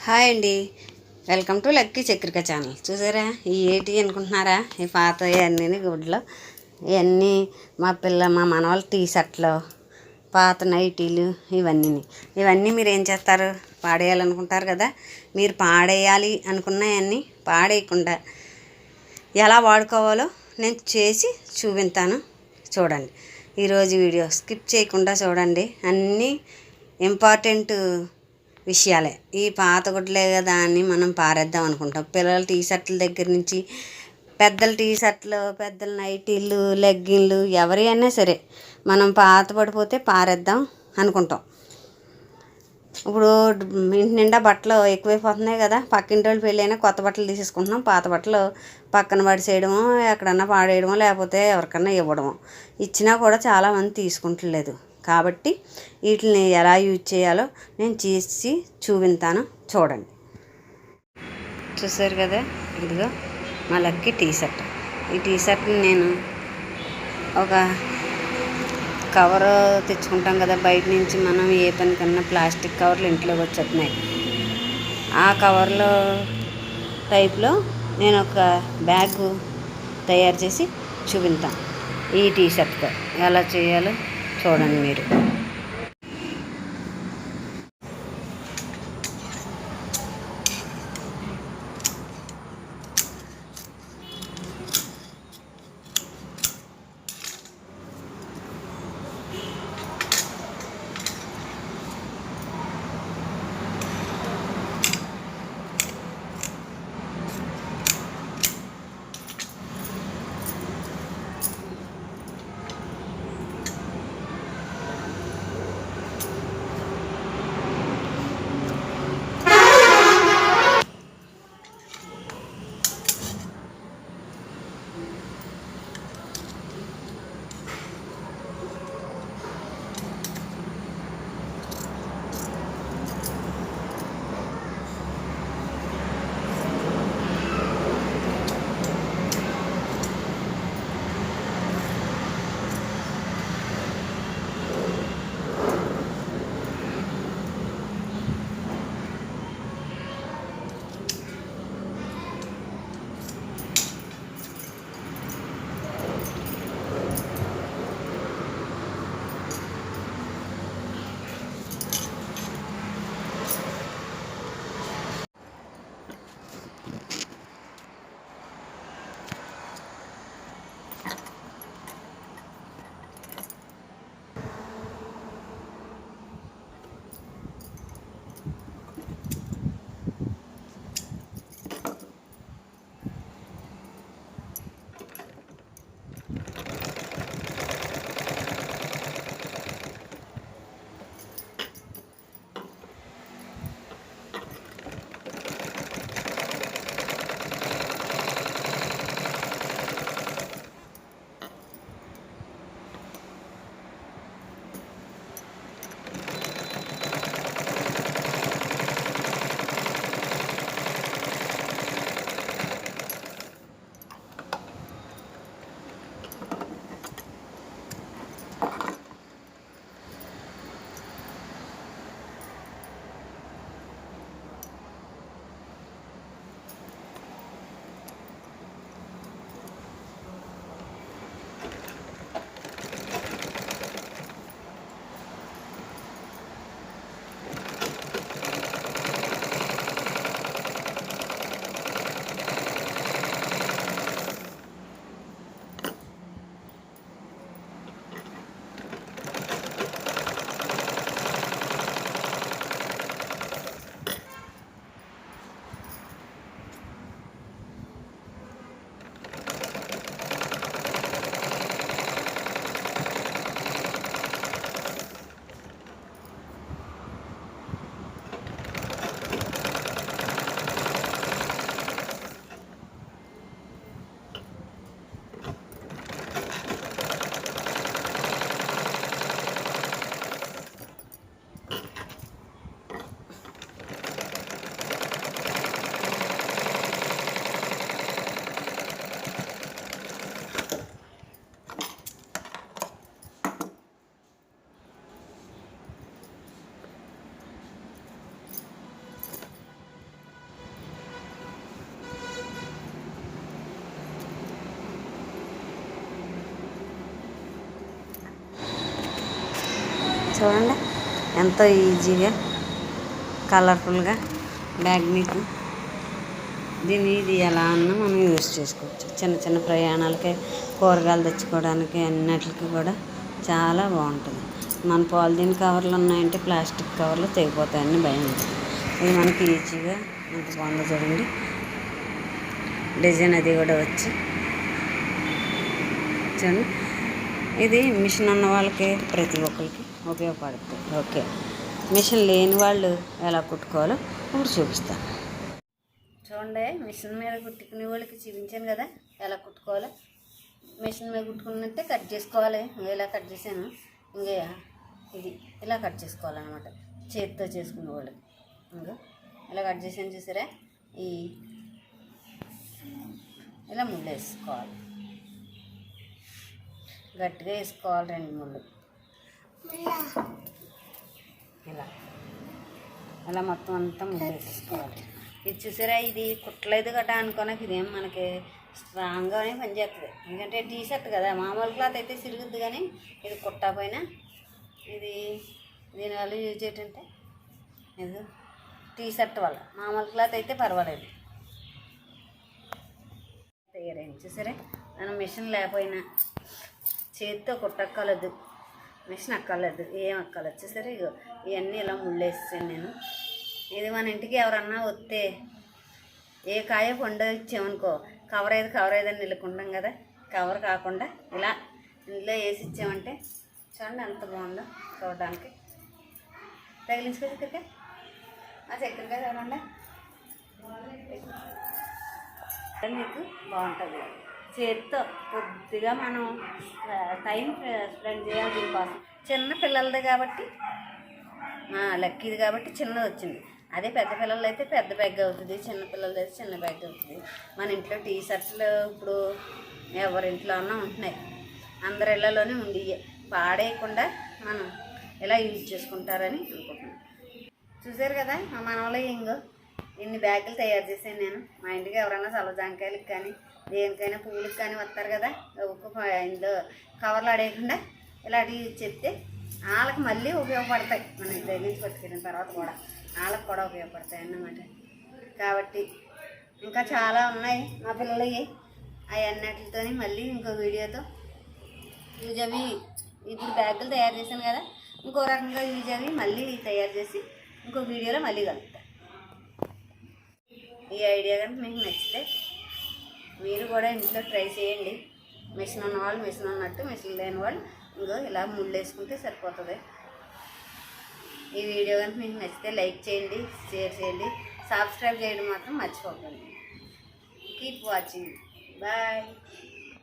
Hi అండి. Welcome to lucky Chakrika channel. చూసారా? ఈ ఏటి అనుకుంటున్నారా? ఈ పాత ఇవన్నీ గుడ్లు. ఇవన్నీ మా పిల్ల మా మనవాళ్ళ టీ షర్ట్లు పాత నైటీలు ఇవన్నీ ఇవన్నీ మీరు ఏం చేస్తారు? పాడేయాలనుకుంటారు కదా? మీరు పాడేయాలి అనుకున్నవన్నీ పాడేయకుండా ఎలా వాడుకోవాలో నేను చేసి చూపిస్తాను. చూడండి. ఈరోజు వీడియో స్కిప్ చేయకుండా చూడండి. అన్నీ ఇంపార్టెంట్ విషయాలే. ఈ పాత గుడ్లే కదా అని మనం పారేద్దాం అనుకుంటాం. పిల్లల టీ షర్ట్ల దగ్గర నుంచి పెద్దల టీ షర్ట్లు పెద్దల నైటీలు లెగ్గిన్లు ఎవరి అయినా సరే మనం పాత పడిపోతే పారేద్దాం అనుకుంటాం. ఇప్పుడు ఇంటి నిండా బట్టలు ఎక్కువైపోతున్నాయి కదా. పక్కింటి వాళ్ళు పెళ్ళైనా కొత్త బట్టలు తీసేసుకుంటున్నాం. పాత బట్టలు పక్కన పడిసేయడమో ఎక్కడన్నా పాడేయడమో లేకపోతే ఎవరికన్నా ఇవ్వడమో. ఇచ్చినా కూడా చాలామంది తీసుకుంటలేదు. కాబట్టి వీటిని ఎలా యూజ్ చేయాలో నేను చేసి చూపింతాను చూడండి. చూసారు కదా? ఇదిగో మా లక్కీ టీ షర్ట్. ఈ టీ షర్ట్ని నేను ఒక కవర్ తెచ్చుకుంటాం కదా బయట నుంచి మనం ఏ పనికన్నా ప్లాస్టిక్ కవర్లు ఇంట్లోకి వచ్చేస్తున్నాయి. ఆ కవర్లో టైప్లో నేను ఒక బ్యాగ్ తయారు చేసి చూపిస్తాను ఈ టీ షర్ట్తో. ఎలా చేయాలో చూడండి మీరు చూడండి. ఎంతో ఈజీగా కలర్ఫుల్గా బ్యాగ్ మీకు. దీన్ని ఇది ఎలా అన్నా మనం యూజ్ చేసుకోవచ్చు. చిన్న చిన్న ప్రయాణాలకి కూరగాయలు తెచ్చుకోవడానికి అన్నిటికి కూడా చాలా బాగుంటుంది. మన పాలిథీన్ కవర్లు ఉన్నాయంటే ప్లాస్టిక్ కవర్లు తెగిపోతాయని భయం ఉంటుంది ఇది మనకి ఈజీగా ఎంత బాగుందో చూడండి. డిజైన్ అది కూడా వచ్చి చూడండి. ఇది మిషన్ ఉన్న వాళ్ళకి ప్రతి ఒక్కరికి ఉపయోగపడుతుంది. ఓకే. మిషన్ లేని వాళ్ళు ఎలా కుట్టుకోవాలో ఇప్పుడు చూపిస్తాను. చూడండి మిషన్ మీద కుట్టుకునే వాళ్ళకి చూపించాను కదా ఎలా కుట్టుకోవాలో. మిషన్ మీద కుట్టుకున్నట్టే కట్ చేసుకోవాలి. ఇలా కట్ చేశాను. ఇంకా ఇది ఇలా కట్ చేసుకోవాలన్నమాట. చేతితో చేసుకునే వాళ్ళకి. ఇంకా ఇలా కట్ చేసాను చూసారా? ఈ ఇలా ముళ్ళు వేసుకోవాలి. గట్టిగా వేసుకోవాలి రెండు ముళ్ళు. ఇలా. అలా మొత్తం అంతా ముళ్ళు ఇది చూసారా? ఇది కుట్టలేదు కదా అనుకోనకి ఇదేం మనకి స్ట్రాంగ్గానే పనిచేస్తుంది ఎందుకంటే టీ షర్ట్ కదా. మామూలు క్లాత్ అయితే సిరుగుద్ది కానీ ఇది కుట్టకపోయినా ఇది దీనివల్ల యూజ్ ఏంటంటే ఇది టీ షర్ట్ వల్ల. మామూలు క్లాత్ అయితే పర్వాలేదు. తయారైంది. చూసారా? మనం మిషన్ లేకపోయినా చేతితో కుట్టక్కర్లేదు. మిషన్ అక్కర్లేదు ఏం అక్కర్లేదు. చూసారా ఇగో ఇవన్నీ ఇలా ముళ్ళేసాను నేను. ఇది మన ఇంటికి ఎవరన్నా వస్తే ఏ కాయ పండు ఇచ్చామనుకో కవర్ అయితే కవర్ ఏదని నిలుకుంటాం కదా. కవర్ కాకుండా ఇలా ఇందులో వేసి ఇచ్చామంటే చూడండి ఎంత బాగుందో చూడడానికి. తగిలించుకో చక్కెరకాయ. ఆ చక్కెరకాయ చూడండి. మీకు బాగుంటుంది. చేతితో కొద్దిగా మనం టైం స్పెండ్ చేయాలి దీనికోసం చిన్న పిల్లలది కాబట్టి లక్కీది కాబట్టి చిన్నది వచ్చింది. అదే పెద్ద పిల్లలు అయితే పెద్ద బ్యాగ్ అవుతుంది చిన్న పిల్లలది అయితే చిన్న బ్యాగ్ అవుతుంది. మన ఇంట్లో టీ షర్ట్లు ఇప్పుడు ఎవరింట్లో ఉంటున్నాయి. అందరి ఇళ్ళలోనే ఉండి పాడేయకుండా మనం ఇలా యూజ్ చేసుకుంటారని అనుకుంటున్నాను చూసారు కదా మా మనవలో ఇంగో ఇన్ని బ్యాగులు తయారు చేశాను నేను. మా ఇంటికి ఎవరైనా సలజాంకాయలకు కానీ దేనికైనా పువ్వులకు కానీ వస్తారు కదా. ఒక్కొక్క ఇందులో కవర్లు ఆడేయకుండా ఇలాంటివి చెప్తే వాళ్ళకి మళ్ళీ ఉపయోగపడతాయి. మన దగ్గర నుంచి పట్టుకెళ్ళిన తర్వాత కూడా వాళ్ళకి కూడా ఉపయోగపడతాయి అన్నమాట. కాబట్టి ఇంకా చాలా ఉన్నాయి మా పిల్లలవి. అవి అన్నిటితో మళ్ళీ ఇంకో వీడియోతో యూజ్ అవి ఇప్పుడు బ్యాగులు తయారు చేశాను కదా. ఇంకో రకంగా యూజ్ అవి మళ్ళీ తయారు చేసి ఇంకో వీడియోలో మళ్ళీ కలుగుతాయి ఈ ఐడియా కనుక మీకు నచ్చితే మీరు కూడా ఇంట్లో ట్రై చేయండి. మిషన్ ఉన్న వాళ్ళు మిషన్ ఉన్నట్టు మిషన్ లేని వాళ్ళు ఇంకో ఇలా ముళ్ళు వేసుకుంటే సరిపోతుంది. ఈ వీడియో కనుక మీకు నచ్చితే లైక్ చేయండి షేర్ చేయండి సబ్స్క్రైబ్ చేయడం మాత్రం మర్చిపోకండి. Keep watching. బాయ్.